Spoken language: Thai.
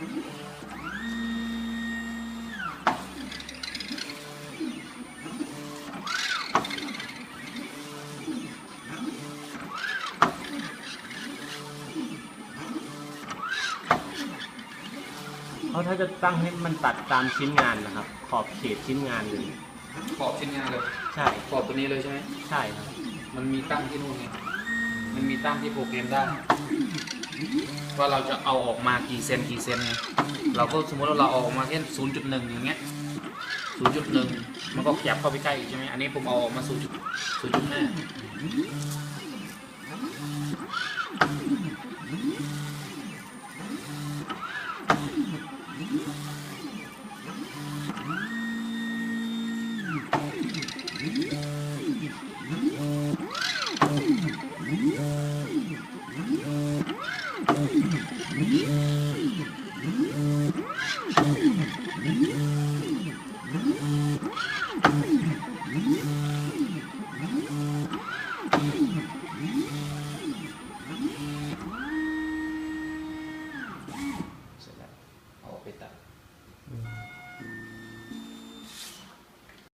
เพราะถ้าจะตั้งให้มันตัดตามชิ้นงานนะครับ ขอบเขตชิ้นงานเลยขอบชิ้นงานเลย ใช่ขอบตัวนี้เลยใช่ไหมใช่ครับ มันมีตั้งที่นู่นไงมันมีตั้งที่โปรแกรมได้ ว่าเราจะเอาออกมากี่เซนกี่เซนไงเราก็สมมติว่าเราเอาออกมาแค่ศูนย์จุดหนึ่งอย่างเงี้ยศูนย์จุดหนึ่งมันก็ขยับเข้าไปใกล้อีกใช่ไหมอันนี้ผมเอาออกมาศูนย์จุดศูนย์จุดห้า Sila. Ako kita. Mm.